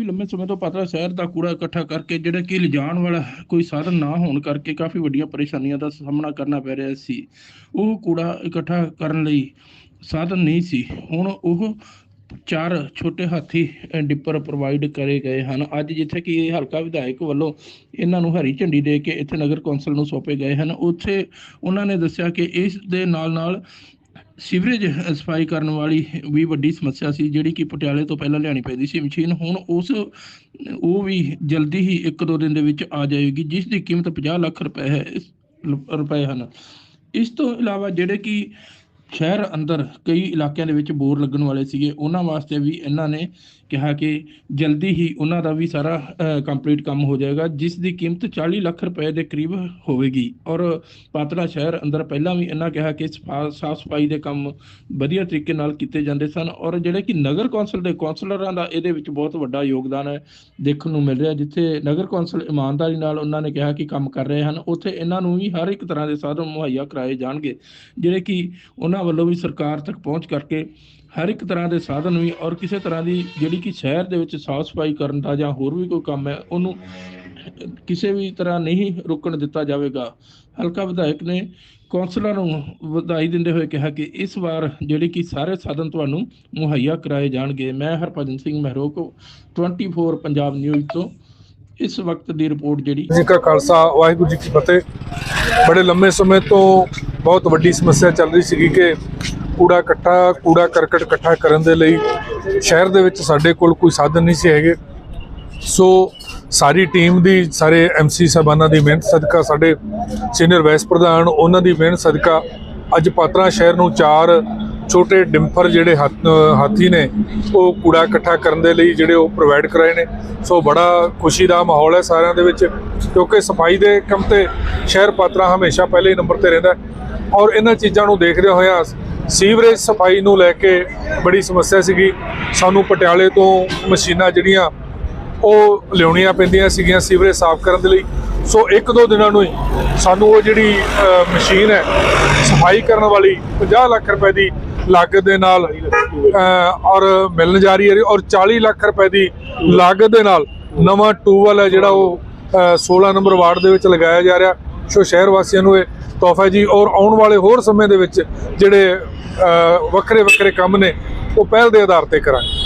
ਕਾਫੀ ਲੰਮੇ ਸਮੇਂ ਤੋਂ ਪਾਤੜਾ ਸ਼ਹਿਰ ਦਾ ਕੂੜਾ ਇਕੱਠਾ ਕਰਕੇ ਜਿਹੜਾ ਕਿ ਲਿਜਾਣ ਵਾਲਾ ਕੋਈ ਸਾਧਨ ਨਾ ਹੋਣ ਕਰਕੇ ਕਾਫੀ ਵੱਡੀਆਂ ਪਰੇਸ਼ਾਨੀਆਂ ਦਾ ਸਾਹਮਣਾ ਕਰਨਾ ਪੈ ਰਿਹਾ ਸੀ। ਉਹ ਕੂੜਾ ਇਕੱਠਾ ਕਰਨ ਲਈ ਸਾਧਨ ਨਹੀਂ ਸੀ। ਹੁਣ ਉਹ ਚਾਰ ਛੋਟੇ ਹਾਥੀ ਡਿੱਪਰ ਪ੍ਰੋਵਾਈਡ ਕਰੇ ਗਏ ਹਨ। ਅੱਜ ਜਿੱਥੇ ਕਿ ਇਹ ਹਲਕਾ ਵਿਧਾਇਕ ਵੱਲੋਂ ਇਹਨਾਂ ਨੂੰ ਹਰੀ ਝੰਡੀ ਦੇ ਕੇ ਇੱਥੇ ਨਗਰ ਕੌਂਸਲ ਨੂੰ ਸੌਂਪੇ ਗਏ ਹਨ। ਉੱਥੇ ਉਹਨਾਂ ਨੇ ਦੱਸਿਆ ਕਿ ਇਸ ਦੇ ਨਾਲ ਨਾਲ ਸੀਵਰੇਜ ਸਫ਼ਾਈ ਕਰਨ ਵਾਲੀ ਵੀ ਵੱਡੀ ਸਮੱਸਿਆ ਸੀ, ਜਿਹੜੀ ਕਿ ਪਟਿਆਲੇ ਤੋਂ ਪਹਿਲਾਂ ਲਿਆਣੀ ਪੈਂਦੀ ਸੀ ਮਸ਼ੀਨ। ਹੁਣ ਉਸ, ਉਹ ਵੀ ਜਲਦੀ ਹੀ ਇੱਕ ਦੋ ਦਿਨ ਦੇ ਵਿੱਚ ਆ ਜਾਏਗੀ, ਜਿਸ ਦੀ ਕੀਮਤ 50 ਲੱਖ ਰੁਪਏ ਹੈ ਰੁਪਏ ਹਨ। ਇਸ ਤੋਂ ਇਲਾਵਾ ਜਿਹੜੇ ਕਿ ਸ਼ਹਿਰ ਅੰਦਰ ਕਈ ਇਲਾਕਿਆਂ ਦੇ ਵਿੱਚ ਬੋਰ ਲੱਗਣ ਵਾਲੇ ਸੀਗੇ। ਉਹਨਾਂ ਵਾਸਤੇ ਵੀ ਇਹਨਾਂ ਨੇ ਕਿਹਾ ਕਿ ਜਲਦੀ ਹੀ ਉਹਨਾਂ ਦਾ ਵੀ ਸਾਰਾ ਕੰਪਲੀਟ ਕੰਮ ਹੋ ਜਾਏਗਾ, ਜਿਸ ਦੀ ਕੀਮਤ 40 ਲੱਖ ਰੁਪਏ ਦੇ ਕਰੀਬ ਹੋਵੇਗੀ। ਔਰ ਪਾਤੜਾ ਸ਼ਹਿਰ ਅੰਦਰ ਪਹਿਲਾਂ ਵੀ ਇਹਨਾਂ ਕਿਹਾ ਕਿ ਸਾਫ਼ ਸਫ਼ਾਈ ਦੇ ਕੰਮ ਵਧੀਆ ਤਰੀਕੇ ਨਾਲ ਕੀਤੇ ਜਾਂਦੇ ਸਨ। ਔਰ ਜਿਹੜੇ ਕਿ ਨਗਰ ਕੌਂਸਲ ਦੇ ਕੌਂਸਲਰਾਂ ਦਾ ਇਹਦੇ ਵਿੱਚ ਬਹੁਤ ਵੱਡਾ ਯੋਗਦਾਨ ਹੈ ਦੇਖਣ ਨੂੰ ਮਿਲ ਰਿਹਾ, ਜਿੱਥੇ ਨਗਰ ਕੌਂਸਲ ਇਮਾਨਦਾਰੀ ਨਾਲ ਉਹਨਾਂ ਨੇ ਕਿਹਾ ਕਿ ਕੰਮ ਕਰ ਰਹੇ ਹਨ। ਉੱਥੇ ਇਹਨਾਂ ਨੂੰ ਵੀ ਹਰ ਇੱਕ ਤਰ੍ਹਾਂ ਦੇ ਸਾਧਨ ਮੁਹੱਈਆ ਕਰਾਏ ਜਾਣਗੇ, ਜਿਹੜੇ ਕਿ ਉਹਨਾਂ ਵੱਲੋਂ ਵੀ ਸਰਕਾਰ ਤੱਕ ਪਹੁੰਚ ਕਰਕੇ ਹਰ ਇੱਕ ਤਰ੍ਹਾਂ ਦੇ ਸਾਧਨ ਵੀ ਔਰ ਕਿਸੇ ਤਰ੍ਹਾਂ ਦੀ ਜਿਹੜੀ ਕਿ ਸ਼ਹਿਰ ਦੇ ਵਿੱਚ ਸਾਫ਼ ਸਫ਼ਾਈ ਕਰਨ ਦਾ ਜਾਂ ਹੋਰ ਵੀ ਕੋਈ ਕੰਮ ਹੈ, ਉਹਨੂੰ ਕਿਸੇ ਵੀ ਤਰ੍ਹਾਂ ਨਹੀਂ ਰੁਕਣ ਦਿੱਤਾ ਜਾਵੇਗਾ। ਹਲਕਾ ਵਿਧਾਇਕ ਨੇ ਕੌਂਸਲਰ ਨੂੰ ਵਧਾਈ ਦਿੰਦੇ ਹੋਏ ਕਿਹਾ ਕਿ ਇਸ ਵਾਰ ਜਿਹੜੇ ਕਿ ਸਾਰੇ ਸਾਧਨ ਤੁਹਾਨੂੰ ਮੁਹੱਈਆ ਕਰਾਏ ਜਾਣਗੇ। ਮੈਂ ਹਰਭਜਨ ਸਿੰਘ ਮਹਿਰੋਕ 24 ਪੰਜਾਬ ਨਿਊਜ਼ ਤੋਂ ਇਸ ਵਕਤ ਦੀ ਰਿਪੋਰਟ ਜਿਹੜੀ ਜੀ ਕਾ ਖਾਲਸਾ ਵਾਹਿਗੁਰੂ ਜੀ ਕੀ ਫਤਿਹ। ਬੜੇ ਲੰਮੇ ਸਮੇਂ ਤੋਂ ਬਹੁਤ ਵੱਡੀ ਸਮੱਸਿਆ ਚੱਲ ਰਹੀ ਸੀਗੀ ਕਿ ਕੂੜਾ ਇਕੱਠਾ, ਕੂੜਾ ਕਰਕਟ ਇਕੱਠਾ ਕਰਨ ਦੇ ਲਈ ਸ਼ਹਿਰ ਦੇ ਵਿੱਚ ਸਾਡੇ ਕੋਲ ਕੋਈ ਸਾਧਨ ਨਹੀਂ ਸੀ ਹੈਗੇ। ਸੋ ਸਾਰੀ ਟੀਮ ਦੀ, ਸਾਰੇ ਐਮਸੀ ਸਾਹਿਬਾਨਾਂ ਦੀ ਮਿਹਨਤ ਸਦਕਾ ਸਾਡੇ ਸੀਨੀਅਰ ਵਾਈਸ ਪ੍ਰਧਾਨ, ਉਹਨਾਂ ਦੀ ਮਿਹਨਤ ਸਦਕਾ ਅੱਜ ਪਾਤਰਾ ਸ਼ਹਿਰ ਨੂੰ ਚਾਰ ਛੋਟੇ ਡਿੰਪਰ ਜਿਹੜੇ ਹਾਥ- ਹਾਥੀ ਨੇ, ਉਹ ਕੂੜਾ ਇਕੱਠਾ ਕਰਨ ਦੇ ਲਈ ਜਿਹੜੇ ਉਹ ਪ੍ਰੋਵਾਈਡ ਕਰਾਏ ਨੇ। ਸੋ ਬੜਾ ਖੁਸ਼ੀ ਦਾ ਮਾਹੌਲ ਹੈ ਸਾਰਿਆਂ ਦੇ ਵਿੱਚ, ਕਿਉਂਕਿ ਸਫ਼ਾਈ ਦੇ ਕੰਮ ਤੇ ਸ਼ਹਿਰ ਪਾਤਰਾ ਹਮੇਸ਼ਾ ਪਹਿਲੇ ਨੰਬਰ ਤੇ ਰਹਿੰਦਾ ਔਰ ਇਹਨਾਂ ਚੀਜ਼ਾਂ ਨੂੰ ਦੇਖਦੇ ਹੋਇਆ ਸੀਵਰੇਜ ਸਫ਼ਾਈ ਨੂੰ ਲੈ ਕੇ ਬੜੀ ਸਮੱਸਿਆ ਸੀਗੀ। ਸਾਨੂੰ ਪਟਿਆਲੇ ਤੋਂ ਮਸ਼ੀਨਾਂ ਜਿਹੜੀਆਂ ਉਹ ਲਿਆਉਣੀਆਂ ਪੈਂਦੀਆਂ ਸੀਗੀਆਂ ਸੀਵਰੇਜ ਸਾਫ਼ ਕਰਨ ਦੇ ਲਈ। ਸੋ ਇੱਕ ਦੋ ਦਿਨਾਂ ਨੂੰ ਹੀ ਸਾਨੂੰ ਉਹ ਜਿਹੜੀ ਮਸ਼ੀਨ ਹੈ ਸਫ਼ਾਈ ਕਰਨ ਵਾਲੀ 50 ਲੱਖ ਰੁਪਏ ਦੀ ਲਾਗਤ ਦੇ ਨਾਲ ਔਰ ਮਿਲਣ ਜਾ ਰਹੀ ਹੈ ਔਰ 40 ਲੱਖ ਰੁਪਏ ਦੀ ਲਾਗਤ ਦੇ ਨਾਲ ਨਵਾਂ ਟੂਬਲ ਹੈ ਜਿਹੜਾ ਉਹ ਅ, 16 ਨੰਬਰ ਵਾਰਡ ਦੇ ਵਿੱਚ ਲਗਾਇਆ ਜਾ ਰਿਹਾ। ਸੋ ਸ਼ਹਿਰ ਵਾਸੀਆਂ ਨੂੰ ਇਹ ਤੋਹਫਾ ਜੀ। ਔਰ ਆਉਣ ਵਾਲੇ ਹੋਰ ਸਮੇਂ ਦੇ ਵਿੱਚ ਜਿਹੜੇ ਵੱਖਰੇ ਵੱਖਰੇ ਕੰਮ ਨੇ, ਉਹ ਪਹਿਲ ਦੇ ਆਧਾਰ ਤੇ ਕਰਾਂਗੇ।